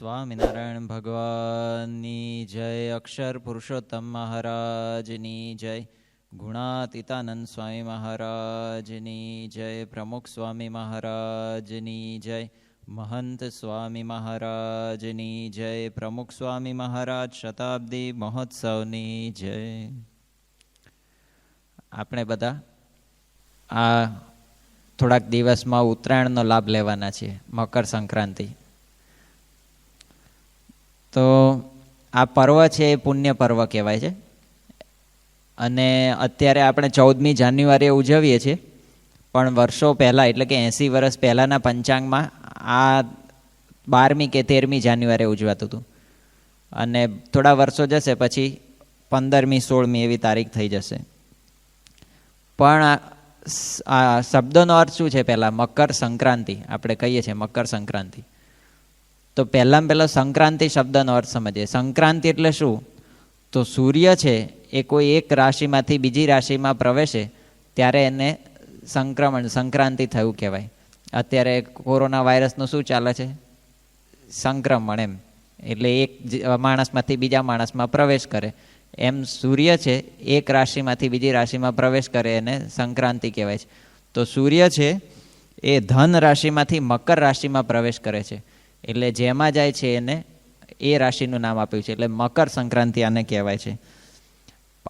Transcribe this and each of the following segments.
સ્વામિનારાયણ ભગવાનની જય, અક્ષર પુરુષોત્તમ મહારાજની જય, ગુણાતીતાનંદ સ્વામી મહારાજની જય, પ્રમુખ સ્વામી મહારાજની જય, મહંત સ્વામી મહારાજની જય, પ્રમુખ સ્વામી મહારાજ શતાબ્દી મહોત્સવની જય. આપણે બધા આ થોડાક દિવસમાં ઉત્તરાયણનો લાભ લેવાના છીએ, મકર સંક્રાંતિ. તો આ પર્વ છે એ પુણ્ય પર્વ કહેવાય છે. અને અત્યારે આપણે ચૌદમી જાન્યુઆરીએ ઉજવીએ છીએ. પણ વર્ષો પહેલાં, એટલે કે એંસી વર્ષ પહેલાંના પંચાંગમાં આ બારમી કે તેરમી જાન્યુઆરીએ ઉજવાતું હતું. અને થોડા વર્ષો જશે પછી પંદરમી, સોળમી એવી તારીખ થઈ જશે. પણ આ શબ્દનો અર્થ શું છે પહેલાં? મકર સંક્રાંતિ. આપણે કહીએ છીએ મકર સંક્રાંતિ. તો પહેલાં પહેલો સંક્રાંતિ શબ્દનો અર્થ સમજીએ. સંક્રાંતિ એટલે શું? તો સૂર્ય છે, એ કોઈ એક રાશિમાંથી બીજી રાશિમાં પ્રવેશે, ત્યારે એને સંક્રમણ, સંક્રાંતિ થયું કહેવાય. અત્યારે કોરોના વાયરસનું શું ચાલે છે? સંક્રમણ એમ. એટલે એક માણસમાંથી બીજા માણસમાં પ્રવેશ કરે. એમ સૂર્ય છે, એક રાશિમાંથી બીજી રાશિમાં પ્રવેશ કરે એને સંક્રાંતિ કહેવાય છે. તો સૂર્ય છે, એ ધન રાશિમાંથી મકર રાશિમાં પ્રવેશ કરે છે. એટલે જેમાં જાય છે એને એ રાશિનું નામ આપ્યું છે. એટલે મકર સંક્રાંતિ આને કહેવાય છે.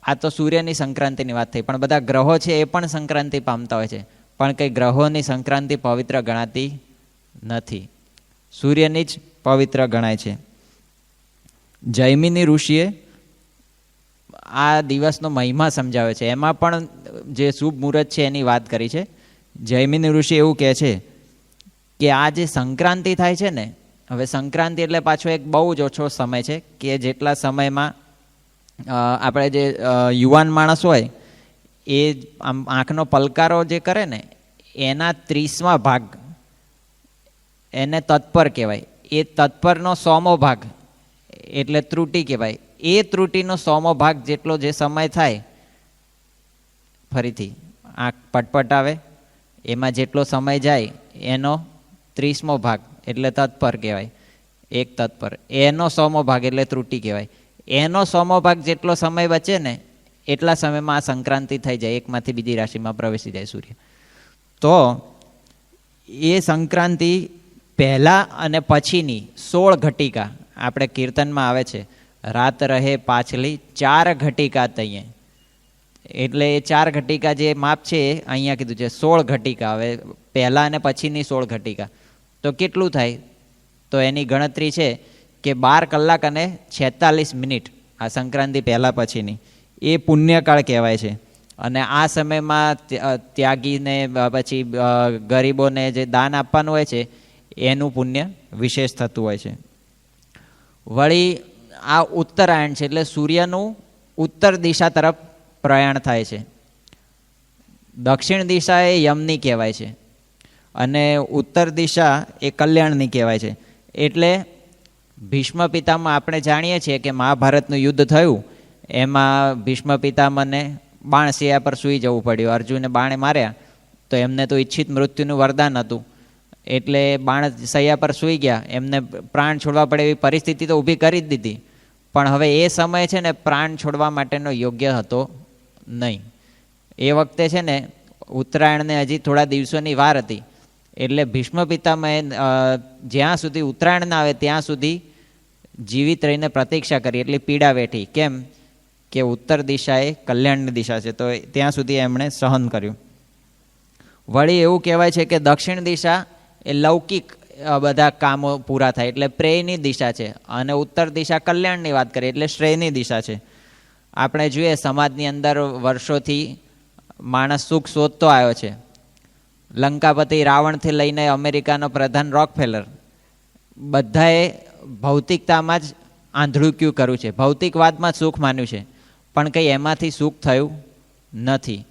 આ તો સૂર્યની સંક્રાંતિની વાત થઈ, પણ બધા ગ્રહો છે એ પણ સંક્રાંતિ પામતા હોય છે. પણ કંઈ ગ્રહોની સંક્રાંતિ પવિત્ર ગણાતી નથી. સૂર્યની જ પવિત્ર ગણાય છે. જૈમિની ઋષિએ આ દિવસનો મહિમા સમજાવે છે. એમાં પણ જે શુભ મુહૂર્ત છે એની વાત કરી છે. જૈમિની ઋષિ એવું કહે છે કે આ જે સંક્રાંતિ થાય છે ને હવે સંક્રાંતિ એટલે પાછો એક બહુ જ ઓછો સમય છે કે જેટલા સમયમાં આપણે જે યુવાન માણસ હોય, એ આમ આંખનો પલકારો જે કરે ને, એના ત્રીસમાં ભાગ એને તત્પર કહેવાય. એ તત્પરનો સોમો ભાગ એટલે ત્રુટિ કહેવાય. એ ત્રુટિનો સોમો ભાગ જેટલો જે સમય થાય, ફરીથી આંખ પટપટ આવે, એમાં જેટલો સમય જાય એનો ત્રીસમો ભાગ. એટલે તત્પર કહેવાય. એક તત્પર. એનો સોમો ભાગ એટલે ત્રુટિ કહેવાય. એનો સોમો ભાગ જેટલો સમય બચે ને, એટલા સમયમાં આ સંક્રાંતિ થઈ જાય. એકમાંથી બીજી રાશિમાં પ્રવેશી જાય સૂર્ય. તો એ સંક્રાંતિ પહેલાં અને પછીની સોળ ઘટિકા આપણે કીર્તનમાં આવે છે. રાત રહે પાછલી ચાર ઘટિકા તૈયે એટલે એ ચાર ઘટિકા જે માપ છે, એ અહીંયા કીધું છે. સોળ ઘટિકા. હવે પહેલાં અને પછીની સોળ ઘટિકા. તો કેટલું થાય? તો એની ગણતરી છે કે બાર કલાક અને છેતાલીસ મિનિટ, આ સંક્રાંતિ પહેલાં પછીની. એ પુણ્યકાળ કહેવાય છે. અને આ સમયમાં ત્યાગીને પછી ગરીબોને જે દાન આપવાનું હોય છે, એનું પુણ્ય વિશેષ થતું હોય છે. વળી આ ઉત્તરાયણ છે એટલે સૂર્યનું ઉત્તર દિશા તરફ પ્રયાણ થાય છે. દક્ષિણ દિશા એ યમની કહેવાય છે. અને ઉત્તર દિશા એ કલ્યાણની કહેવાય છે. એટલે ભીષ્મ પિતામાં આપણે જાણીએ છીએ કે મહાભારતનું યુદ્ધ થયું, એમાં ભીષ્મ પિતામને બાણ સિયા પર સૂઈ જવું પડ્યું. અર્જુને બાણે માર્યા તો એમને તો ઈચ્છિત મૃત્યુનું વરદાન હતું. એટલે બાણ સૈયા પર સૂઈ ગયા. એમને પ્રાણ છોડવા પડે એવી પરિસ્થિતિ તો ઊભી કરી જ દીધી. પણ હવે એ સમય છે ને પ્રાણ છોડવા માટેનો યોગ્ય હતો નહીં. એ વખતે છે ને ઉત્તરાયણને હજી થોડા દિવસોની વાર હતી. એટલે ભીષ્મ પિતામહે જ્યાં સુધી ઉત્તરાયણ ના આવે ત્યાં સુધી જીવિત રહીને પ્રતીક્ષા કરી, એટલે પીડા વેઠી. કેમ? કે ઉત્તર દિશા એ કલ્યાણની દિશા છે, તો ત્યાં સુધી એમણે સહન કર્યું. વળી એવું કહેવાય છે કે દક્ષિણ દિશા એ લૌકિક બધા કામો પૂરા થાય, એટલે પ્રેયની દિશા છે, અને ઉત્તર દિશા કલ્યાણની વાત કરીએ, એટલે શ્રેયની દિશા છે. આપણે જોઈએ સમાજની અંદર વર્ષોથી માણસ સુખ શોધતો આવ્યો છે. લંકાપતિ રાવણથી લઈને અમેરિકાનો પ્રધાન રોકફેલર બધાએ ભૌતિકતામાં જ આંધળુક્યું કર્યું છે. ભૌતિકવાદમાં સુખ માન્યું છે. પણ કંઈ એમાંથી સુખ થયું નથી.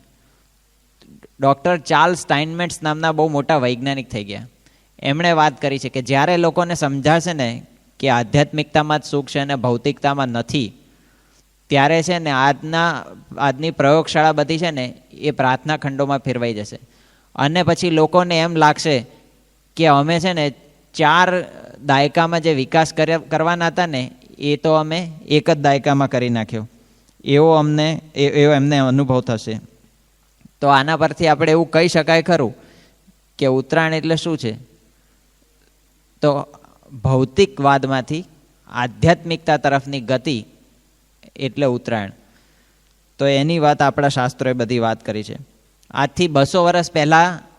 ડૉક્ટર ચાર્લ્સ સ્ટાઇનમેટ્સ નામના બહુ મોટા વૈજ્ઞાનિક થઈ ગયા. એમણે વાત કરી છે કે જ્યારે લોકોને સમજાશે ને કે આધ્યાત્મિકતામાં જ સુખ છે અને ભૌતિકતામાં નથી, ત્યારે છે ને આજના, આજની પ્રયોગશાળા બધી છે ને એ પ્રાર્થના ખંડોમાં ફેરવાઈ જશે. અને પછી લોકોને એમ લાગશે કે અમે છે ને ચાર દાયકામાં જે વિકાસ કરવાના હતા ને, એ તો અમે એક જ દાયકામાં કરી નાખ્યો. એવો અમને એવો એમને અનુભવ થશે. તો આના પરથી આપણે એવું કહી શકાય ખરું કે ઉત્તરાયણ એટલે શું છે? તો ભૌતિકવાદમાંથી આધ્યાત્મિકતા તરફની ગતિ એટલે ઉત્તરાયણ. તો એની વાત આપણા શાસ્ત્રોએ બધી વાત કરી છે. આજથી બસો વર્ષ પહેલાં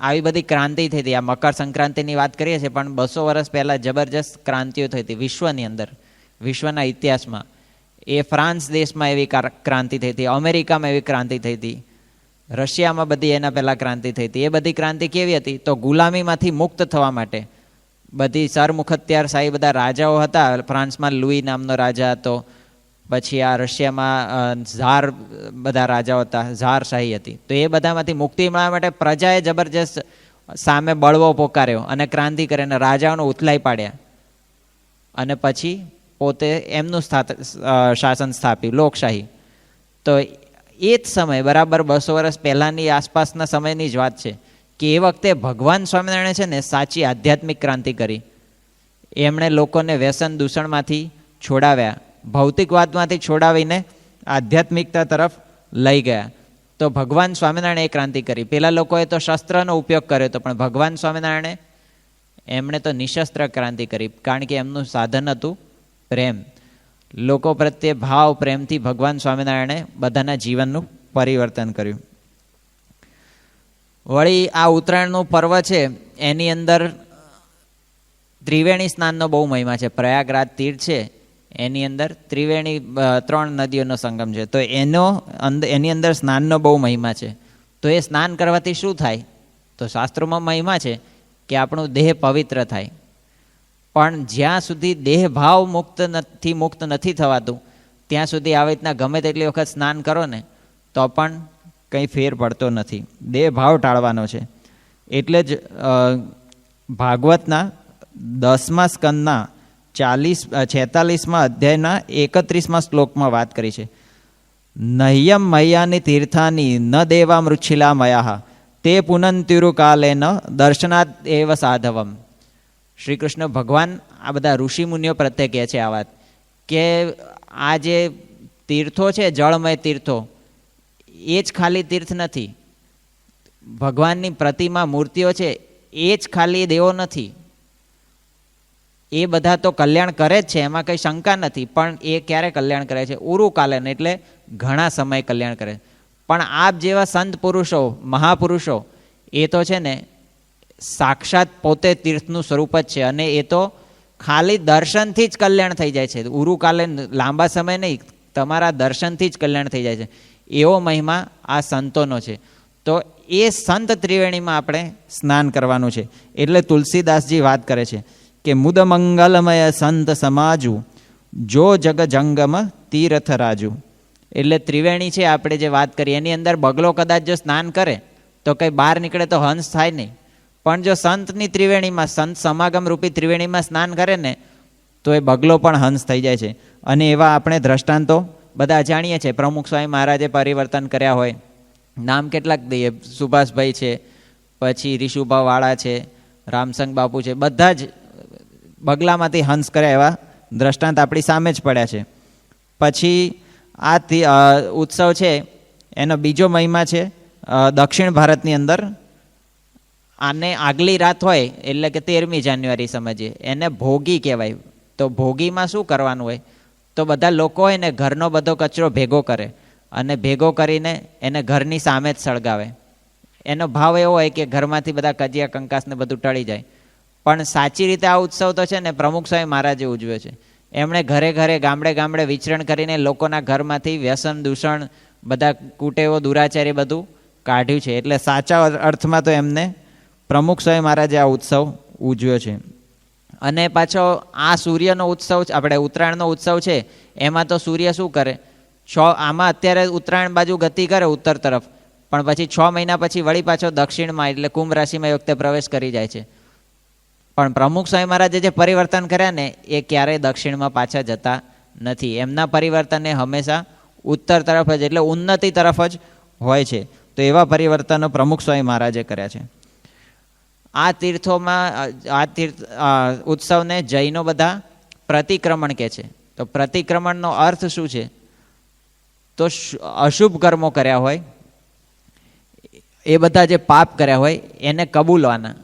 આવી બધી ક્રાંતિ થઈ હતી. આ મકર સંક્રાંતિની વાત કરીએ છીએ, પણ બસો વર્ષ પહેલાં જબરજસ્ત ક્રાંતિઓ થઈ હતી વિશ્વની અંદર, વિશ્વના ઇતિહાસમાં. એ ફ્રાન્સ દેશમાં એવી કાર- ક્રાંતિ થઈ હતી, અમેરિકામાં એવી ક્રાંતિ થઈ હતી, રશિયામાં બધી એના પહેલાં ક્રાંતિ થઈ હતી. એ બધી ક્રાંતિ કેવી હતી? તો ગુલામીમાંથી મુક્ત થવા માટે બધી સરમુખત્યાર શાહી બધા રાજાઓ હતા. ફ્રાન્સમાં લુઈ નામનો રાજા હતો પછી આ રશિયામાં ઝાર બધા રાજાઓ હતા, ઝાર શાહી હતી. તો એ બધામાંથી મુક્તિ મળવા માટે પ્રજાએ જબરજસ્ત સામે બળવો પોકાર્યો અને ક્રાંતિ કરીને રાજાઓને ઉથલાઈ પાડ્યા. અને પછી પોતે એમનું શાસન સ્થાપ્યું, લોકશાહી. તો એ જ સમય, બરાબર બસો વર્ષ પહેલાંની આસપાસના સમયની જ વાત છે, કે એ વખતે ભગવાન સ્વામિનારાયણ છે ને સાચી આધ્યાત્મિક ક્રાંતિ કરી. એમણે લોકોને વ્યસન દૂષણમાંથી છોડાવ્યા. ભૌતિકવાદમાંથી છોડાવીને આધ્યાત્મિકતા તરફ લઈ ગયા. તો ભગવાન સ્વામિનારાયણે ક્રાંતિ કરી. પેલા લોકોએ તો શસ્ત્રનો ઉપયોગ કર્યો હતો, પણ ભગવાન સ્વામિનારાયણે એમણે તો નિશસ્ત્ર ક્રાંતિ કરી, કારણ કે એમનું સાધન હતું પ્રેમ. લોકો પ્રત્યે ભાવ પ્રેમથી ભગવાન સ્વામિનારાયણે બધાના જીવનનું પરિવર્તન કર્યું. વળી આ ઉત્તરાયણનું પર્વ છે, એની અંદર ત્રિવેણી સ્નાનનો બહુ મહિમા છે. પ્રયાગરાજ તીર્થ છે એની અંદર ત્રિવેણી ત્રણ નદીઓનો સંગમ છે. તો એનો એની અંદર સ્નાનનો બહુ મહિમા છે. તો એ સ્નાન કરવાથી શું થાય? તો શાસ્ત્રોમાં મહિમા છે કે આપણું દેહ પવિત્ર થાય. પણ જ્યાં સુધી દેહ ભાવ મુક્ત નથી મુક્ત નથી થવાતું, ત્યાં સુધી આવી રીતના ગમે તેટલી વખત સ્નાન કરો ને, તો પણ કંઈ ફેર પડતો નથી. દેહ ભાવ ટાળવાનો છે. એટલે જ ભાગવતના દસમા સ્કંદના ચાલીસ છેતાલીસમાં અધ્યાયના એકત્રીસમાં શ્લોકમાં વાત કરી છે. નહ્યમ મૈયાની તીર્થાની ન દેવા મૃચ્છિલા મયા તે પુનંતિરુકાલે ન દર્શનાથ એવ સાધવમ. શ્રી કૃષ્ણ ભગવાન આ બધા ઋષિમુનિઓ પ્રત્યે કહે છે આ વાત કે આ જે તીર્થો છે, જળમય તીર્થો, એ જ ખાલી તીર્થ નથી. ભગવાનની પ્રતિમા, મૂર્તિઓ છે, એ જ ખાલી દેવો નથી. એ બધા તો કલ્યાણ કરે જ છે, એમાં કંઈ શંકા નથી, પણ એ ક્યારે કલ્યાણ કરે છે? ઉરુકાલન એટલે ઘણા સમય કલ્યાણ કરે. પણ આપ જેવા સંત પુરુષો, મહાપુરુષો, એ તો છે ને સાક્ષાત પોતે તીર્થનું સ્વરૂપ જ છે અને એ તો ખાલી દર્શનથી જ કલ્યાણ થઈ જાય છે. ઉરુકાલન લાંબા સમય નહીં, તમારા દર્શનથી જ કલ્યાણ થઈ જાય છે. એવો મહિમા આ સંતોનો છે. તો એ સંત ત્રિવેણીમાં આપણે સ્નાન કરવાનું છે. એટલે તુલસીદાસજી વાત કરે છે. કે મુદ મંગલમય સંત સમાજુ જો જગ જંગમ તીર્થ રાજુ એટલે ત્રિવેણી છે આપણે જે વાત કરી એની અંદર બગલો કદાચ જો સ્નાન કરે તો કંઈ બહાર નીકળે તો હંસ થાય નહીં પણ જો સંતની ત્રિવેણીમાં સંત સમાગમ રૂપી ત્રિવેણીમાં સ્નાન કરે ને તો એ બગલો પણ હંસ થઈ જાય છે અને એવા આપણે દ્રષ્ટાંતો બધા જાણીએ છીએ પ્રમુખ સ્વામી મહારાજે પરિવર્તન કર્યા હોય નામ કેટલાક દઈએ, સુભાષભાઈ છે, પછી રીશુભા વાળા છે રામસંગ બાપુ છે બધા જ બગલામાંથી હંસ કર્યા એવા દ્રષ્ટાંત આપણી સામે જ પડ્યા છે. પછી આ ઉત્સવ છે, એનો બીજો મહિમા છે દક્ષિણ ભારતની અંદર આને આગલી રાત હોય, એટલે કે તેરમી જાન્યુઆરી સમજીએ, એને ભોગી કહેવાય. તો ભોગીમાં શું કરવાનું હોય? તો બધા લોકો હોય ને, ઘરનો બધો કચરો ભેગો કરે અને ભેગો કરીને એને ઘરની સામે જ સળગાવે. એનો ભાવ એવો હોય કે ઘરમાંથી બધા કજિયા કંકાસને બધું ટળી જાય. પણ સાચી રીતે આ ઉત્સવ તો છે ને પ્રમુખ સ્વામી મહારાજે ઉજવ્યો છે. એમણે ઘરે ઘરે ગામડે ગામડે વિચરણ કરીને લોકોના ઘરમાંથી વ્યસન, દૂષણ, બધા કુટેવો, દુરાચારી બધું કાઢ્યું છે. એટલે સાચા અર્થમાં તો એમને પ્રમુખ સ્વામી મહારાજે આ ઉત્સવ ઉજવ્યો છે. અને પાછો આ સૂર્યનો ઉત્સવ આપણે ઉત્તરાયણનો ઉત્સવ છે, એમાં તો સૂર્ય શું કરે? છ, આમાં અત્યારે ઉત્તરાયણ બાજુ ગતિ કરે ઉત્તર તરફ. પણ પછી છ મહિના પછી વળી પાછો દક્ષિણમાં એટલે કુંભ રાશિમાં એ વખતે પ્રવેશ કરી જાય છે. પણ પ્રમુખ સ્વામી મહારાજે જે પરિવર્તન કર્યા ને, એ ક્યારેય દક્ષિણમાં પાછા જતા નથી. એમના પરિવર્તન એ હંમેશા ઉત્તર તરફ જ, એટલે ઉન્નતિ તરફ જ હોય છે. તો એવા પરિવર્તનો પ્રમુખ સ્વામી મહારાજે કર્યા છે. આ તીર્થોમાં, આ તીર્થ ઉત્સવને જૈનો બધા પ્રતિક્રમણ કહે છે. તો પ્રતિક્રમણનો અર્થ શું છે? તો અશુભ કર્મો કર્યા હોય, એ બધા જે પાપ કર્યા હોય, એને કબૂલવાના.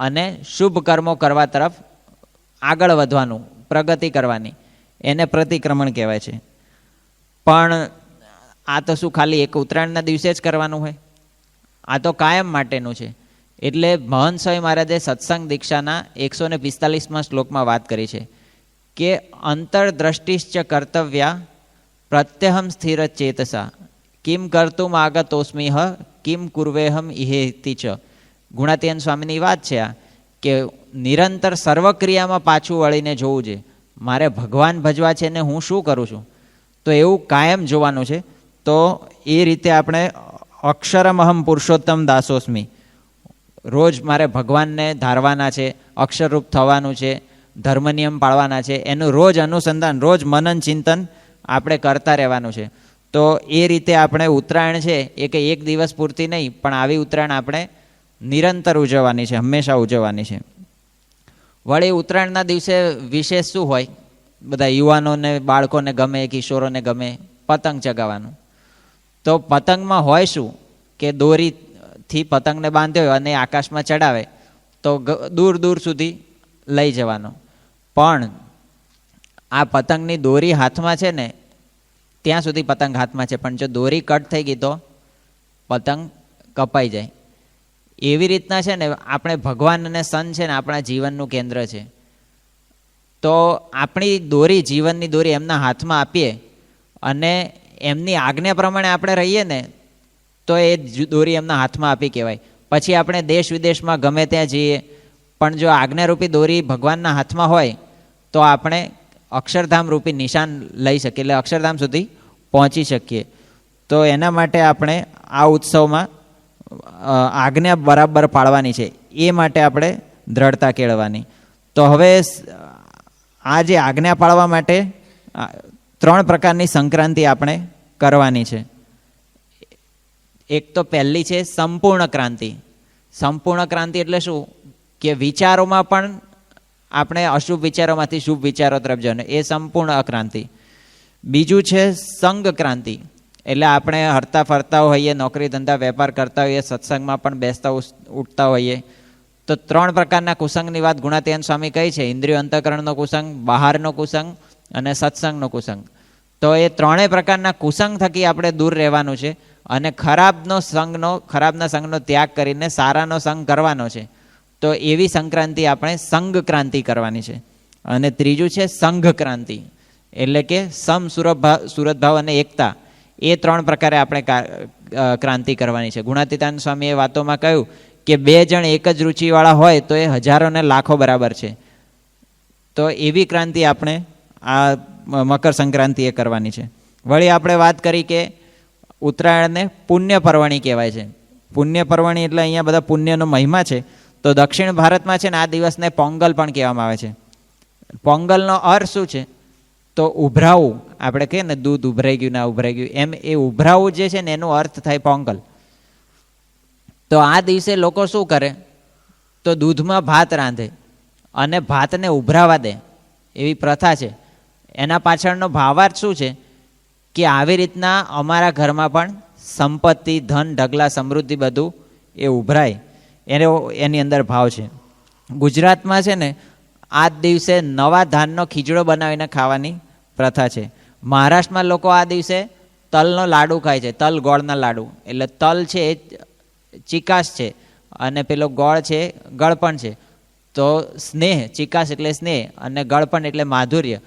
અને શુભ કર્મો કરવા તરફ આગળ વધવાનું, પ્રગતિ કરવાની. એને પ્રતિક્રમણ કહેવાય છે. પણ આ તો શું ખાલી એક ઉત્તરાયણના દિવસે જ કરવાનું હોય? આ તો કાયમ માટેનું છે. એટલે મહંત સ્વામી મહારાજે સત્સંગ દીક્ષાના એકસો ને પિસ્તાલીસમાં શ્લોકમાં વાત કરી છે કે અંતરદ્રષ્ટિશ્ચ કર્તવ્યા પ્રત્યહમ સ્થિર ચેતસા કિમ કર્તુમ આગતોસ્મિહ કિમ કુર્વેહમ ઇહેતિ ચ ગુણાતીયન સ્વામીની વાત છે આ, કે નિરંતર સર્વક્રિયામાં પાછું વળીને જોવું છે. મારે ભગવાન ભજવા છે ને હું શું કરું છું? તો એવું કાયમ જોવાનું છે. તો એ રીતે આપણે અક્ષરમહમ પુરુષોત્તમ દાસોસ્મી. રોજ મારે ભગવાનને ધારવાના છે, અક્ષરરૂપ થવાનું છે ધર્મ નિયમ પાળવાના છે, એનું રોજ અનુસંધાન, રોજ મનન ચિંતન આપણે કરતા રહેવાનું છે. તો એ રીતે આપણે ઉત્તરાયણ છે, એ કે એક દિવસ પૂરતી નહીં, પણ આવી ઉત્તરાયણ આપણે નિરંતર ઉજવવાની છે, હંમેશા ઉજવવાની છે. વળી ઉત્તરાયણના દિવસે વિશેષ શું હોય? બધા યુવાનોને, બાળકોને ગમે, કિશોરોને ગમે, પતંગ ચગાવવાનું. તો પતંગમાં હોય શું? કે દોરીથી પતંગને બાંધ્યો હોય અને આકાશમાં ચડાવે, તો દૂર દૂર સુધી લઈ જવાનો. પણ આ પતંગની દોરી હાથમાં છે ને, ત્યાં સુધી પતંગ હાથમાં છે. પણ જો દોરી કટ થઈ ગઈ તો પતંગ કપાઈ જાય. એવી રીતના છે ને, આપણે ભગવાન અને સન છે ને આપણા જીવનનું કેન્દ્ર છે. તો આપણી દોરી, જીવનની દોરી એમના હાથમાં આપીએ અને એમની આજ્ઞા પ્રમાણે આપણે રહીએ ને, તો એ દોરી એમના હાથમાં આપી કહેવાય. પછી આપણે દેશ વિદેશમાં ગમે ત્યાં જઈએ, પણ જો આજ્ઞારૂપી દોરી ભગવાનના હાથમાં હોય, તો આપણે અક્ષરધામ રૂપી નિશાન લઈ શકીએ, એટલે અક્ષરધામ સુધી પહોંચી શકીએ. તો એના માટે આપણે આ ઉત્સવમાં આજ્ઞા બરાબર પાળવાની છે. એ માટે આપણે દ્રઢતા કેળવવાની. તો હવે આ જે આજ્ઞા પાળવા માટે ત્રણ પ્રકારની સંક્રાંતિ આપણે કરવાની છે. એક તો પહેલી છે સંપૂર્ણ ક્રાંતિ. સંપૂર્ણ ક્રાંતિ એટલે શું? કે વિચારોમાં પણ આપણે અશુભ વિચારોમાંથી શુભ વિચારો તરફ જવાનું. એ સંપૂર્ણ અક્રાંતિ. બીજું છે સંઘ ક્રાંતિ. એટલે આપણે હરતા ફરતા હોઈએ, નોકરી ધંધા વેપાર કરતા હોઈએ, સત્સંગમાં પણ બેસતા ઉઠતા હોઈએ. તો ત્રણ પ્રકારના કુસંગની વાત ગુણાતીયન સ્વામી કહી છે. ઇન્દ્રિય અંતકરણનો કુસંગ, બહારનો કુસંગ અને સત્સંગનો કુસંગ. તો એ ત્રણેય પ્રકારના કુસંગ થકી આપણે દૂર રહેવાનું છે અને ખરાબનો સંઘનો ખરાબના સંઘનો ત્યાગ કરીને સારાનો સંઘ કરવાનો છે. તો એવી સંક્રાંતિ આપણે સંઘ ક્રાંતિ કરવાની છે. અને ત્રીજું છે સંઘ ક્રાંતિ. એટલે કે સમ સુરભાવ સુરતભાવ અને એકતા. એ ત્રણ પ્રકારે આપણે ક્રાંતિ કરવાની છે. ગુણાતીતાન સ્વામીએ વાતોમાં કહ્યું કે બે જણ એક જ રુચિવાળા હોય તો એ હજારો ને લાખો બરાબર છે. તો એવી ક્રાંતિ આપણે આ મકર સંક્રાંતિએ કરવાની છે. વળી આપણે વાત કરી કે ઉત્તરાયણને પુણ્ય પર્વણી કહેવાય છે. પુણ્ય પર્વણી એટલે અહીંયા બધા પુણ્યનો મહિમા છે. તો દક્ષિણ ભારતમાં છે ને આ દિવસને પોંગલ પણ કહેવામાં આવે છે. પોંગલનો અર્થ શું છે? તો ઉભરાવું. આપણે કહીએ ને, દૂધ ઉભરાઈ ગયું, ના ઉભરાઈ ગયું. એમ એ ઉભરાવું જે છે ને, એનો અર્થ થાય પોંગલ. તો આ દિવસે લોકો શું કરે? તો દૂધમાં ભાત રાંધે અને ભાતને ઉભરાવા દે. એવી પ્રથા છે. એના પાછળનો ભાવાર્થ શું છે? કે આવી રીતના અમારા ઘરમાં પણ સંપત્તિ, ધન, ઢગલા, સમૃદ્ધિ બધું એ ઉભરાય. એનો, એની અંદર ભાવ છે. ગુજરાતમાં છે ને આ દિવસે નવા ધાનનો ખીચડો બનાવીને ખાવાની પ્રથા છે. મહારાષ્ટ્રમાં લોકો આ દિવસે તલનો લાડુ ખાય છે. તલ ગોળના લાડુ. એટલે તલ છે એ ચિકાસ છે. અને પેલો ગોળ છે ગળપણ છે. તો સ્નેહ, ચિકાસ એટલે સ્નેહ અને ગળપણ એટલે માધુર્ય.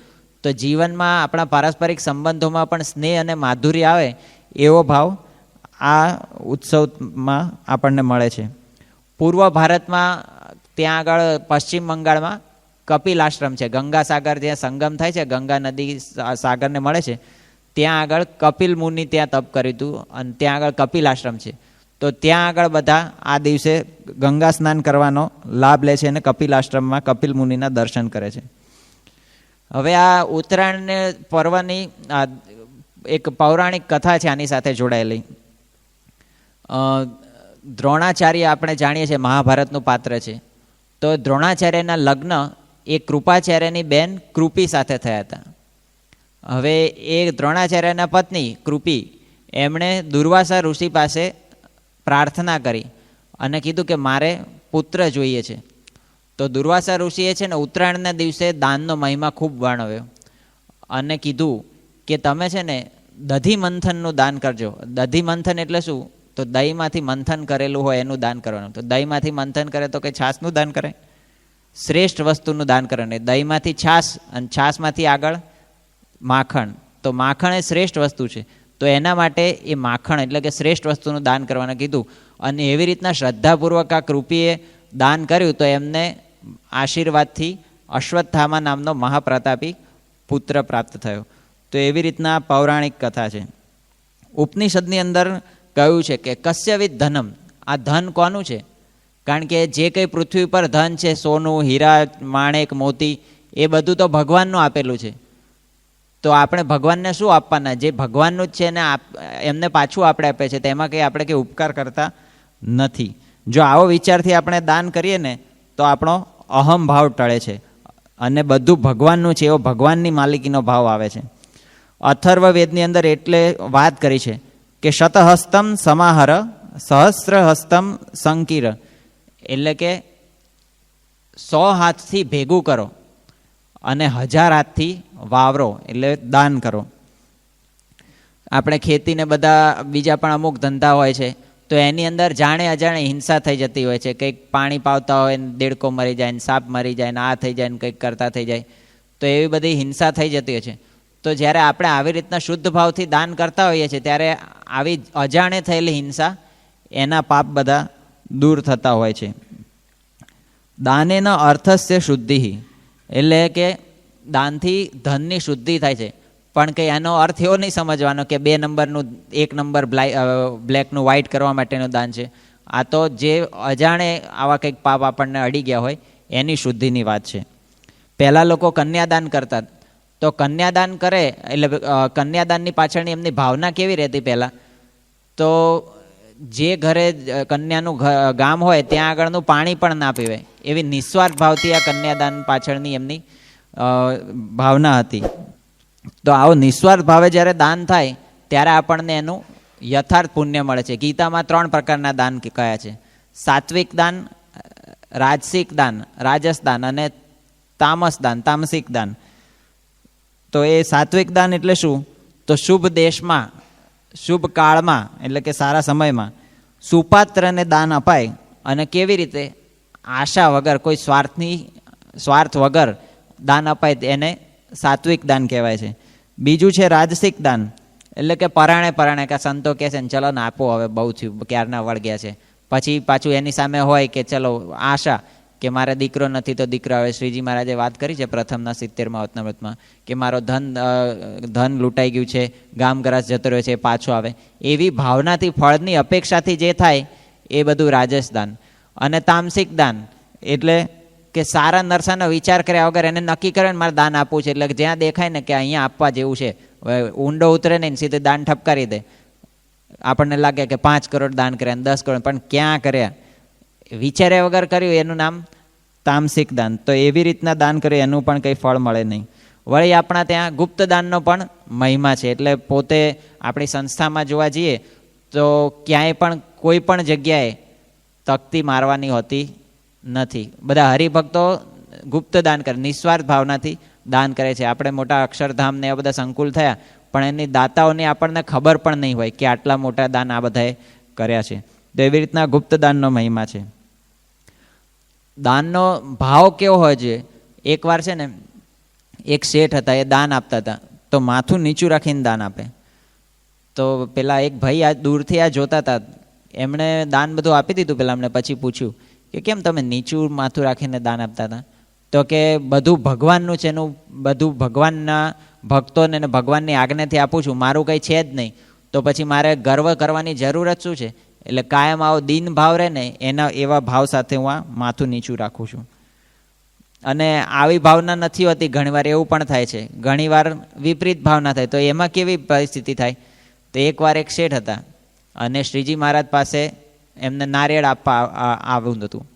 તો જીવનમાં આપણા પારસ્પરિક સંબંધોમાં પણ સ્નેહ અને માધુર્ય આવે એવો ભાવ આ ઉત્સવમાં આપણને મળે છે. પૂર્વ ભારતમાં, ત્યાં આગળ પશ્ચિમ બંગાળમાં કપિલ આશ્રમ છે. ગંગા સાગર જ્યાં સંગમ થાય છે, ગંગા નદી સાગરને મળે છે, ત્યાં આગળ કપિલ મુનિ ત્યાં તપ કર્યું હતું અને ત્યાં આગળ કપિલ આશ્રમ છે. તો ત્યાં આગળ બધા આ દિવસે ગંગા સ્નાન કરવાનો લાભ લે છે અને કપિલ આશ્રમમાં કપિલ મુનિના દર્શન કરે છે. હવે આ ઉત્તરાયણને પર્વની એક પૌરાણિક કથા છે આની સાથે જોડાયેલી. દ્રોણાચાર્ય આપણે જાણીએ છીએ, મહાભારતનું પાત્ર છે. તો દ્રોણાચાર્યના લગ્ન એ કૃપાચાર્યની બેન કૃપી સાથે થયા હતા. હવે એ દ્રોણાચાર્યના પત્ની કૃપી એમણે દુર્વાસા ઋષિ પાસે પ્રાર્થના કરી અને કીધું કે મારે પુત્ર જોઈએ છે. તો દુર્વાસા ઋષિએ છે ને ઉત્તરાયણના દિવસે દાનનો મહિમા ખૂબ વર્ણવ્યો અને કીધું કે તમે છે ને દધી મંથનનું દાન કરજો. દધી મંથન એટલે શું? તો દહીંમાંથી મંથન કરેલું હોય એનું દાન કરવાનું. તો દહીંમાંથી મંથન કરે તો કંઈ છાસનું દાન કરે શ્રેષ્ઠ વસ્તુનું દાન કરે ને દહીંમાંથી છાસ અને છાસમાંથી આગળ માખણ. તો માખણ એ શ્રેષ્ઠ વસ્તુ છે. તો એના માટે એ માખણ એટલે કે શ્રેષ્ઠ વસ્તુનું દાન કરવાનું કીધું. અને એવી રીતના શ્રદ્ધાપૂર્વક આ કૃપીએ દાન કર્યું તો એમને આશીર્વાદથી અશ્વત્થામા નામનો મહાપ્રતાપી પુત્ર પ્રાપ્ત થયો. તો એવી રીતના પૌરાણિક કથા છે. ઉપનિષદની અંદર કહ્યું છે કે કશ્યવિદ ધનમ. આ ધન કોનું છે? કારણ કે જે કંઈ પૃથ્વી પર ધન છે, સોનું, હીરા, માણેક, મોતી, એ બધું તો ભગવાનનું આપેલું છે. તો આપણે ભગવાનને શું આપવાના? જે ભગવાનનું જ છે ને એમને પાછું આપણે આપે છે, તેમાં કંઈ આપણે કંઈ ઉપકાર કરતા નથી. જો આવો વિચારથી આપણે દાન કરીએ ને, તો આપણો અહમ ભાવ ટળે છે. અને બધું ભગવાનનું છે, એવો ભગવાનની માલિકીનો ભાવ આવે છે. અથર્વ વેદની અંદર એટલે વાત કરી છે કે શતહસ્તમ સમાહર સહસ્ત્ર હસ્તમ સંકીર. એટલે કે સો હાથથી ભેગું કરો અને હજાર હાથથી વાવરો, એટલે દાન કરો. આપણે ખેતીને બધા બીજા પણ અમુક ધંધા હોય છે, તો એની અંદર જાણે અજાણે હિંસા થઈ જતી હોય છે. કંઈક પાણી પાવતા હોય ને દેડકો મરી જાય ને સાપ મરી જાય ને આ થઈ જાય ને કંઈક કરતા થઈ જાય, તો એવી બધી હિંસા થઈ જતી હોય છે. તો જ્યારે આપણે આવી રીતના શુદ્ધ ભાવથી દાન કરતા હોઈએ છીએ, ત્યારે આવી અજાણે થયેલી હિંસા, એના પાપ બધા દૂર થતા હોય છે. દાનેન અર્થસ્ય શુદ્ધિ. એટલે કે દાનથી ધનની શુદ્ધિ થાય છે. પણ કંઈ એનો અર્થ એવો નહીં સમજવાનો કે બે નંબરનું, એક નંબર બ્લેકનું વ્હાઇટ કરવા માટેનું દાન છે. આ તો જે અજાણે આવા કંઈક પાપ આપણને અડી ગયા હોય, એની શુદ્ધિની વાત છે. પહેલાં લોકો કન્યાદાન કરતા. તો કન્યાદાન કરે, એટલે કન્યાદાનની પાછળની એમની ભાવના કેવી રહેતી પહેલાં? તો જે ઘરે કન્યાનું ગામ હોય ત્યાં આગળનું પાણી પણ ના પીવે. એવી નિસ્વાર્થ ભાવથી આ કન્યાદાન પાછળની એમની ભાવના હતી. તો આવો નિસ્વાર્થ ભાવે જ્યારે દાન થાય, ત્યારે આપણને એનું યથાર્થ પુણ્ય મળે છે. ગીતામાં ત્રણ પ્રકારના દાન કયા છે. સાત્વિક દાન રાજસિક દાન, રાજસ દાન અને તામસ દાન, તામસિક દાન. તો એ સાત્વિક દાન એટલે શું? તો શુભ દેશમાં શુભ કાળમાં એટલે કે સારા સમયમાં, સુપાત્રને દાન અપાય અને કેવી રીતે? આશા વગર, કોઈ સ્વાર્થની, સ્વાર્થ વગર દાન અપાય એને સાત્વિક દાન કહેવાય છે. બીજું છે રાજસિક દાન, એટલે કે પરાણે પરાણે કે સંતો કહે છે ને, ચલો ને આપો હવે બહુ થયું, ક્યારના વળગ્યા છે? પછી પાછું એની સામે હોય કે, ચલો, આશા કે મારે દીકરો નથી તો દીકરો હવે શ્રીજી મહારાજે વાત કરી છે પ્રથમના સિત્તેરમાં અવતનવ્રતમાં કે મારો ધન ધન લૂંટાઈ ગયું છે, ગામ ગ્રાસ જતો રહ્યો છે પાછો આવે. એવી ભાવનાથી, ફળની અપેક્ષાથી જે થાય, એ બધું રાજસ દાન. અને તામસિક દાન. એટલે કે સારા નરસાનો વિચાર કર્યા વગર એને નક્કી કરે ને મારે દાન આપવું છે. એટલે જ્યાં દેખાય ને કે અહીંયા આપવા જેવું છે ઊંડો ઉતરે ને સીધે દાન ઠપકારી દે. આપણને લાગે કે પાંચ કરોડ દાન કર્યા દસ કરોડ, પણ ક્યાં કર્યા? વિચાર્યા વગર કર્યું, એનું નામ તામસિક દાન. તો એવી રીતના દાન કર્યું, એનું પણ કંઈ ફળ મળે નહીં. વળી આપણા ત્યાં ગુપ્ત દાનનો પણ મહિમા છે. એટલે પોતે આપણી સંસ્થામાં જોવા જઈએ, તો ક્યાંય પણ, કોઈ પણ જગ્યાએ તકતી મારવાની હોતી નથી. બધા હરિભક્તો ગુપ્ત દાન કરે, નિસ્વાર્થ ભાવનાથી દાન કરે છે. આપણે મોટા અક્ષરધામ ને એવા બધા સંકુલ થયા, પણ એની દાતાઓની આપણને ખબર પણ નહીં હોય કે આટલા મોટા દાન આ બધાએ કર્યા છે. તો એવી રીતના ગુપ્ત દાનનો મહિમા છે. દાનનો ભાવ કેવો હોય છે? એકવાર છે ને, એક શેઠ હતા, એ દાન આપતા હતા. તો માથું નીચું રાખીને દાન આપે. તો પેલા એક ભાઈ આ દૂરથી આ જોતા હતા. એમણે દાન બધું આપી દીધું પેલા અમને. પછી પૂછ્યું કે કેમ તમે નીચું માથું રાખીને દાન આપતા હતા? તો કે બધું ભગવાનનું છે એનું બધું ભગવાનના ભક્તોને અને ભગવાનની આજ્ઞાથી આપું છું. મારું કંઈ છે જ નહીં. તો પછી મારે ગર્વ કરવાની જરૂરત શું છે? એટલે કાયમ આવો દિન ભાવ રહે ને, એના એવા ભાવ સાથે હું આ માથું નીચું રાખું છું. અને આવી ભાવના નથી હોતી, ઘણીવાર એવું પણ થાય છે. ઘણીવાર વિપરીત ભાવના થાય. તો એમાં કેવી પરિસ્થિતિ થાય? તો એકવાર એક શેઠ હતા અને શ્રીજી મહારાજ પાસે એમને નારિયેળ આપવા આવ્યું હતું.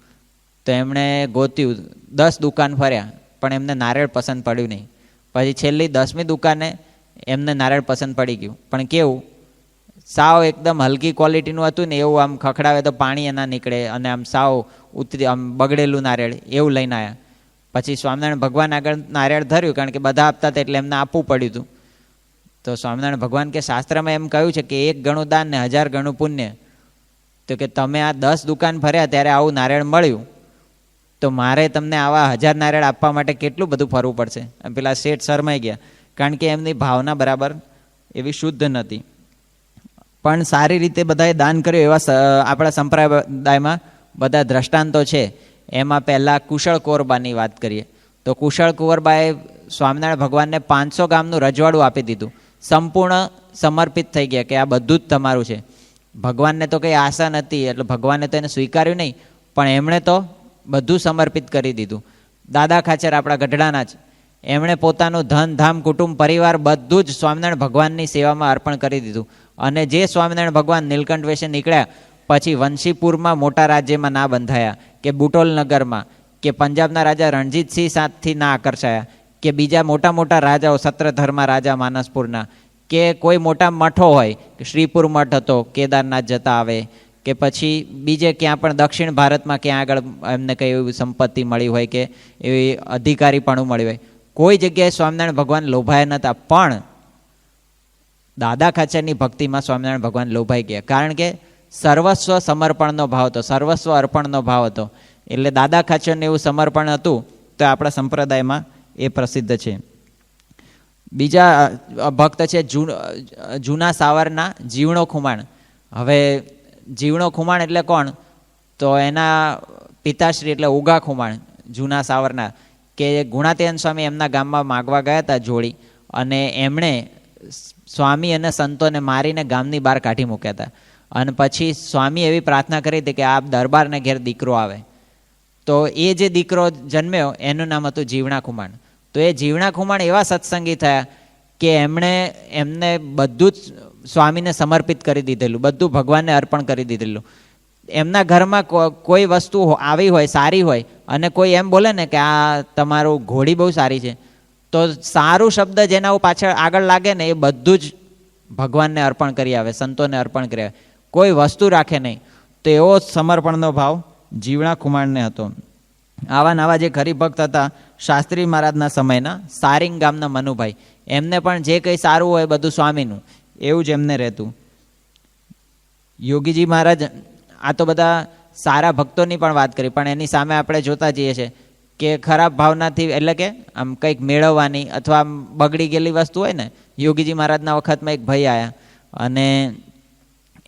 તો એમણે ગોત્યું, દસ દુકાન ફર્યા, પણ એમને નારિયેળ પસંદ પડ્યું નહીં. પછી છેલ્લી દસમી દુકાને એમને નારિયેળ પસંદ પડી ગયું. પણ કેવું? સાવ એકદમ હલકી ક્વોલિટીનું હતું ને એવું આમ ખખડાવે તો પાણી એના નીકળે અને આમ સાવ ઉતરી, આમ બગડેલું નારિયેળ એવું લઈને આવ્યા પછી સ્વામિનારાયણ ભગવાન આગળ નારિયેળ ધર્યું કારણ કે બધા આપતા હતા એટલે એમને આપવું પડ્યું હતું. તો સ્વામિનારાયણ ભગવાન કે શાસ્ત્રમાં એમ કહ્યું છે કે એક ગણું દાન ને હજાર ગણું પુણ્ય. તો કે તમે આ દસ દુકાન ફર્યા ત્યારે આવું નારિયેળ મળ્યું. તો મારે તમને આવા હજાર નારિયેળ આપવા માટે કેટલું બધું ફરવું પડશે? પેલા શેઠ શરમાઈ ગયા. કારણ કે એમની ભાવના બરાબર એવી શુદ્ધ નથી પણ સારી રીતે બધાએ દાન કર્યું એવા આપણા સંપ્રદાયમાં બધા દ્રષ્ટાંતો છે. એમાં પહેલાં કુશળ કુંવરબાની વાત કરીએ. તો કુશળ કુંવરબાએ સ્વામિનારાયણ ભગવાનને પાંચસો ગામનું રજવાડું આપી દીધું. સંપૂર્ણ સમર્પિત થઈ ગયા કે આ બધું જ તમારું છે. ભગવાનને તો કંઈ આશા નથી, એટલે ભગવાને તો એને સ્વીકાર્યું નહીં, પણ એમણે તો બધું સમર્પિત કરી દીધું. દાદા ખાચર આપણા ગઢડાના જ. એમણે પોતાનું ધન, ધામ, કુટુંબ, પરિવાર બધું જ સ્વામિનારાયણ ભગવાનની સેવામાં અર્પણ કરી દીધું. અને જે સ્વામિનારાયણ ભગવાન નીલકંઠ વેશે નીકળ્યા, પછી વંશીપુરમાં મોટા રાજ્યમાં ના બંધાયા, કે બુટોલ નગરમાં, કે પંજાબના રાજા રણજીતસિંહ સાથથી ના આકર્ષાયા, કે બીજા મોટા મોટા રાજાઓ સત્રધર્મા રાજા માનસપુરના, કે કોઈ મોટા મઠો હોય, કે શ્રીપુર મઠ હતો, કેદારનાથ જતા આવે, કે પછી બીજે ક્યાં પણ દક્ષિણ ભારતમાં ક્યાં આગળ એમને કંઈ એવી સંપત્તિ મળી હોય કે એવી અધિકારીપણું મળ્યું હોય. કોઈ જગ્યાએ સ્વામિનારાયણ ભગવાન લોભાયા નહોતા પણ દાદા ખાચરની ભક્તિમાં સ્વામિનારાયણ ભગવાન લોભાઈ ગયા. કારણ કે સર્વસ્વ સમર્પણનો ભાવ હતો, સર્વસ્વ અર્પણનો ભાવ હતો. એટલે દાદા ખાચરને એવું સમર્પણ હતું, તો આપણા સંપ્રદાયમાં એ પ્રસિદ્ધ છે. બીજા ભક્ત છે જૂના સાવરના જીવણો ખુમાણ. હવે જીવણો ખુમાણ એટલે કોણ? તો એના પિતાશ્રી એટલે ઉગા ખુમાણ, જૂના સાવરના. કે ગુણાતેન સ્વામી એમના ગામમાં માગવા ગયા હતા જોડી અને એમણે સ્વામી અને સંતોને મારીને ગામની બહાર કાઢી મૂક્યા હતા. અને પછી સ્વામી એવી પ્રાર્થના કરી હતી કે આ દરબારને ઘેર દીકરો આવે. તો એ જે દીકરો જન્મ્યો, એનું નામ હતું જીવણા ખુમાણ. તો એ જીવણા ખુમાણ એવા સત્સંગી થયા કે એમણે એમને બધું જ સ્વામીને સમર્પિત કરી દીધેલું, બધું ભગવાનને અર્પણ કરી દીધેલું. એમના ઘરમાં કોઈ વસ્તુ આવી હોય, સારી હોય, અને કોઈ એમ બોલે ને કે, આ તમારું ઘોડી બહુ સારી છે. તો સારું શબ્દ જેના પાછળ આગળ લાગે ને, એ બધું જ ભગવાનને અર્પણ કરી આવે, સંતોને અર્પણ કરી આવે. કોઈ વસ્તુ રાખે નહીં. તો એવો સમર્પણનો ભાવ જીવણા કુમારને હતો. આવા નવા જે હરિભક્ત હતા, શાસ્ત્રી મહારાજના સમયના, સારિંગ ગામના મનુભાઈ, એમને પણ જે કંઈ સારું હોય બધું સ્વામીનું, એવું જ એમને રહેતું. યોગીજી મહારાજ આ તો બધા સારા ભક્તોની પણ વાત કરી, પણ એની સામે આપણે જોતા જઈએ છીએ કે ખરાબ ભાવનાથી, એટલે કે આમ કંઈક મેળવવાની અથવા આમ બગડી ગયેલી વસ્તુ હોય ને, યોગીજી મહારાજના વખતમાં એક ભાઈ આવ્યા અને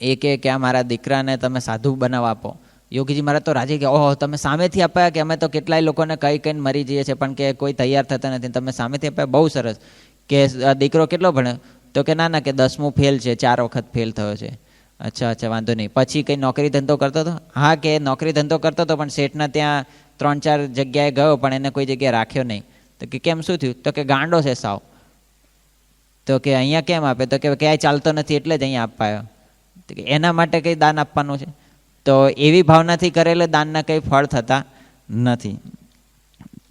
એ કે કે, આ મારા દીકરાને તમે સાધુ બનાવવા આપો. યોગીજી મહારાજ તો રાજી ગયા ઓહો, તમે સામેથી અપાયા કે અમે તો કેટલાય લોકોને કઈ કઈને મરી જઈએ છીએ, પણ કે કોઈ તૈયાર થતા નથી, તમે સામેથી અપાયા બહુ સરસ. કે દીકરો કેટલો ભણે તો કે, ના ના, કે દસમું ફેલ છે, ચાર વખત ફેલ થયો છે. અચ્છા અચ્છા, વાંધો નહીં. પછી કંઈ નોકરી ધંધો કરતો હતો? હા કે નોકરી ધંધો કરતો હતો, પણ શેઠના ત્યાં ત્રણ ચાર જગ્યાએ ગયો, પણ એને કોઈ જગ્યાએ રાખ્યો નહીં. તો કે કેમ શું થયું? તો કે ગાંડો છે સાવ. તો કે અહીંયા કેમ આપે? તો કે ક્યાંય ચાલતો નથી એટલે જ અહીંયા અપાયો તો કે એના માટે કંઈ દાન આપવાનું છે? તો એવી ભાવનાથી કરેલે દાનના કંઈ ફળ થતા નથી.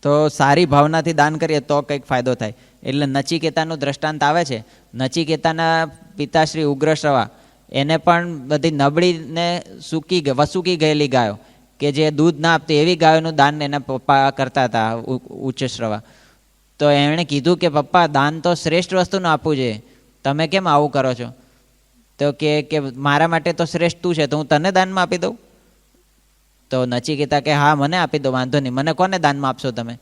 તો સારી ભાવનાથી દાન કરીએ તો કંઈક ફાયદો થાય. એટલે નચિકેતાનું દ્રષ્ટાંત આવે છે. નચિકેતાના પિતાશ્રી ઉગ્રશ્રવા એને પણ બધી નબળીને સૂકી વસૂકી ગયેલી ગાયો, કે જે દૂધ ના આપતી એવી ગાયોનું દાન એના પપ્પા કરતા હતા ઉચ્ચ શ્રવા તો એમણે કીધું કે, પપ્પા, દાન તો શ્રેષ્ઠ વસ્તુનું આપવું જોઈએ તમે કેમ આવું કરો છો? તો કે કે મારા માટે તો શ્રેષ્ઠ તું છે, તો હું તને દાનમાં આપી દઉં? તો નચિકેતા કે, હા, મને આપી દો, વાંધો નહીં. મને કોને દાનમાં આપશો તમે?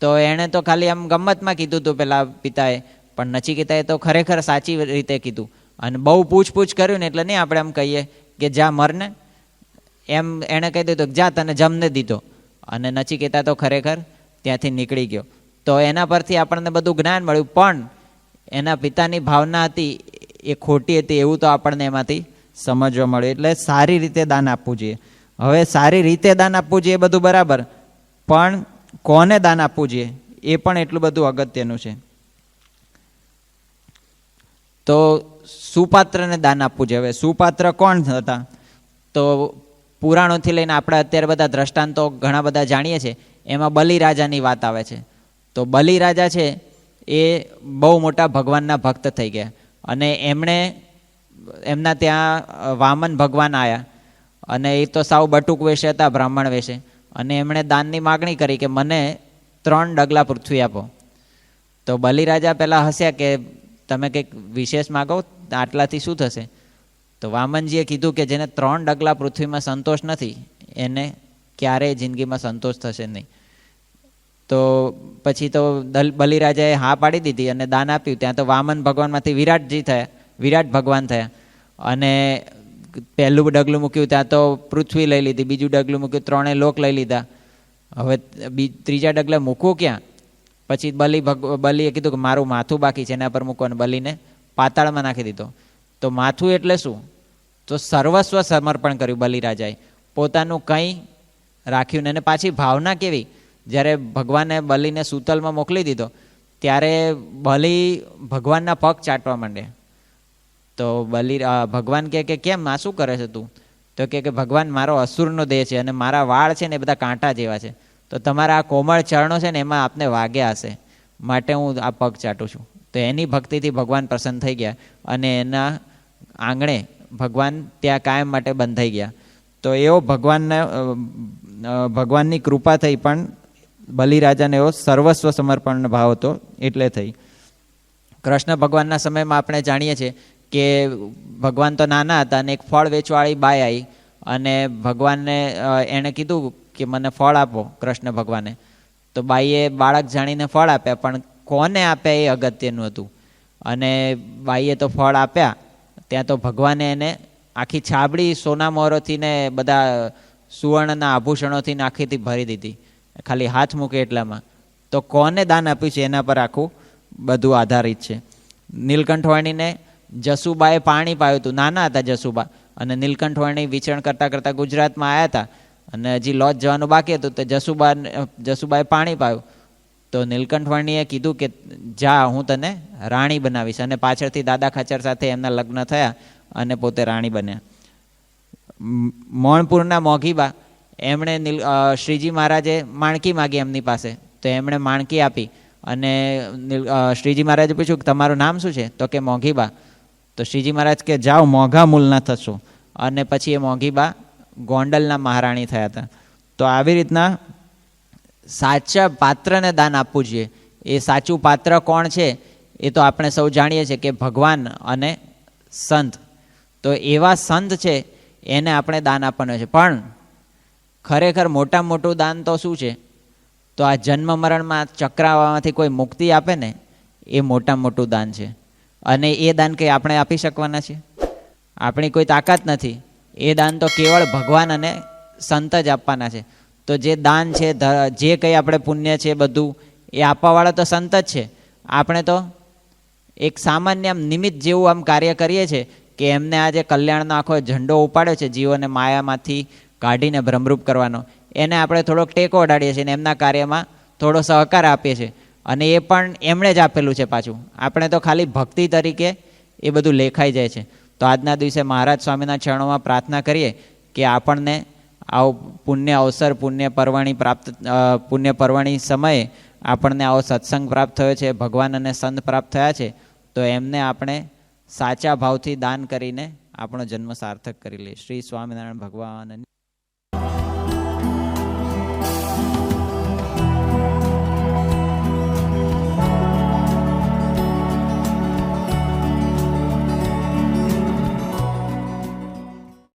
તો એણે તો ખાલી આમ ગમતમાં કીધું હતું પેલા પિતાએ. પણ નચિકેતાએ તો ખરેખર સાચી રીતે કીધું. અને બહુ પૂછપૂછ કર્યું ને એટલે નહીં આપણે એમ કહીએ કે જા મરને. એમ એણે કહી દીધું કે જા તને જમને દીધો. અને નચિકેતા તો ખરેખર ત્યાંથી નીકળી ગયો. તો એના પરથી આપણને બધું જ્ઞાન મળ્યું. પણ એના પિતાની ભાવના હતી, એ ખોટી હતી એવું તો આપણને એમાંથી સમજવા મળ્યું. એટલે સારી રીતે દાન આપવું જોઈએ. હવે સારી રીતે દાન આપવું જોઈએ બધું બરાબર. પણ કોને દાન આપવું જોઈએ? એ પણ એટલું બધું અગત્યનું છે. તો સુપાત્રને દાન આપવું જોઈએ. હવે સુપાત્ર કોણ હતા? તો પુરાણોથી લઈને આપણે અત્યારે બધા દ્રષ્ટાંતો ઘણા બધા જાણીએ છીએ. એમાં બલિરાજાની વાત આવે છે. તો બલિરાજા છે એ બહુ મોટા ભગવાનના ભક્ત થઈ ગયા. અને એમણે એમના ત્યાં વામન ભગવાન આવ્યા અને એ તો સાવ બટુક વેશે હતા, બ્રાહ્મણ વેશે. અને એમણે દાનની માગણી કરી કે મને ત્રણ ડગલા પૃથ્વી આપો. તો બલિરાજા પહેલાં હસ્યા કે, તમે કંઈક વિશેષ માગો? આટલાથી શું થશે? તો વામનજીએ કીધું કે જેને ત્રણ ડગલા પૃથ્વીમાં સંતોષ નથી, એને ક્યારેય જિંદગીમાં સંતોષ થશે નહીં. તો પછી તો દલ- બલિરાજાએ હા પાડી દીધી અને દાન આપ્યું. ત્યાં તો વામન ભગવાનમાંથી વિરાટજી થયા, વિરાટ ભગવાન થયા. અને પહેલું ડગલું મૂક્યું, ત્યાં તો પૃથ્વી લઈ લીધી, બીજું ડગલું મૂક્યું, ત્રણે લોક લઈ લીધા. હવે ત્રીજા ડગલે મૂકવું ક્યાં? પછી બલિ ભગ, બલિએ કીધું કે મારું માથું બાકી છે, એના પર મૂકો અને બલિને પાતાળમાં નાખી દીધો. તો માથું એટલે શું? તો સર્વસ્વ સમર્પણ કર્યું બલિરાજાએ. પોતાનું કંઈ રાખ્યું ને અને પાછી ભાવના કેવી? જ્યારે ભગવાને બલિને સૂતલમાં મોકલી દીધો, ત્યારે બલિ ભગવાનના પગ ચાટવા માંડે. તો બલિ ભગવાન કહે કે, કેમ? આ શું કરે છે તું? તો કે, ભગવાન, મારો અસુરનો દેહ છે અને મારા વાળ છે ને એ બધા કાંટા જેવા છે. તો તમારા આ કોમળ ચરણો છે ને એમાં આપને વાગ્યા હશે. માટે હું આ પગ ચાટું છું. તો એની ભક્તિથી ભગવાન પ્રસન્ન થઈ ગયા અને એના આંગણે ભગવાન ત્યાં કાયમ માટે બંધાઈ ગયા. તો એવો ભગવાનને ભગવાનની કૃપા થઈ પણ બલિરાજાને એવો સર્વસ્વ સમર્પણનો ભાવ હતો એટલે થઈ. કૃષ્ણ ભગવાનના સમયમાં આપણે જાણીએ છીએ કે ભગવાન તો નાના હતા અને એક ફળ વેચવાળી બાઈ આવી અને ભગવાનને એણે કીધું કે મને ફળ આપો કૃષ્ણ ભગવાને. તો બાઈએ બાળક જાણીને ફળ આપ્યા પણ કોને આપ્યા એ અગત્યનું હતું? અને બાઈએ તો ફળ આપ્યા. ત્યાં તો ભગવાને એને આખી છાબડી સોના મોરોથી ને બધા સુવર્ણના આભૂષણોથી આખીથી ભરી દીધી. ખાલી હાથ મૂકે એટલામાં. તો કોને દાન આપ્યું છે એના પર આખું બધું આધારિત છે. નીલકંઠવાણીને જસુબાએ પાણી પાયું હતું. નાના હતા જસુબા. અને નીલકંઠવાણી વિચરણ કરતાં કરતાં ગુજરાતમાં આવ્યા હતા. અને હજી લોજ જવાનું બાકી હતું તો જસુબા જસુબાએ પાણી પાયું. તો નીલકંઠવાણીએ કીધું કે, જા, હું તને રાણી બનાવીશ. અને પાછળથી દાદા ખાચર સાથે એમના લગ્ન થયા અને પોતે રાણી બન્યા. મોણપુરના મોઘીબા એમણે નીલ શ્રીજી મહારાજે માણકી માગી એમની પાસે. તો એમણે માણકી આપી અને શ્રીજી મહારાજે પૂછ્યું કે, તમારું નામ શું છે? તો કે, મોઘીબા. તો શ્રીજી મહારાજ કે, જાઓ, મોઘા મૂલના થશો. અને પછી એ મોઘીબા ગોંડલના મહારાણી થયા હતા. તો આવી રીતના સાચા પાત્રને દાન આપવું જોઈએ. એ સાચું પાત્ર કોણ છે? એ તો આપણે સૌ જાણીએ છીએ કે ભગવાન અને સંત. તો એવા સંત છે, એને આપણે દાન આપવાનું છે. પણ ખરેખર મોટામાં મોટું દાન તો શું છે? તો આ જન્મ મરણમાં ચક્રાવામાંથી કોઈ મુક્તિ આપે ને, એ મોટામાં મોટું દાન છે. અને એ દાન કંઈ આપણે આપી શકવાના છે આપણી કોઈ તાકાત નથી. એ દાન તો કેવળ ભગવાન અને સંત જ આપવાના છે. તો જે દાન છે જે કંઈ આપણે પુણ્ય છે બધું, એ આપવાવાળા તો સંત જ છે. આપણે તો એક સામાન્ય આમ નિમિત્ત જેવું આમ કાર્ય કરીએ છીએ કે એમને આજે કલ્યાણનો આખો ઝંડો ઉપાડ્યો છે જીવોને માયામાંથી કાઢીને ભ્રમરૂપ કરવાનો. એને આપણે થોડોક ટેકો અડાડીએ છીએ અને એમના કાર્યમાં થોડો સહકાર આપીએ છીએ. અને એ પણ એમણે જ આપેલું છે પાછું. આપણે તો ખાલી ભક્તિ તરીકે એ બધું લેખાઈ જાય છે. તો આજના દિવસે મહારાજ સ્વામીના ચરણોમાં પ્રાર્થના કરીએ કે આપણને આવો પુણ્ય અવસર, પુણ્ય પર્વણી પ્રાપ્ત પુણ્ય પર્વણી સમયે આપણને આવો સત્સંગ પ્રાપ્ત થયો છે, ભગવાન અને સંત પ્રાપ્ત થયા છે, તો એમને આપણે સાચા ભાવથી દાન કરીને આપણો જન્મ સાર્થક કરી લઈએ. શ્રી સ્વામિનારાયણ ભગવાન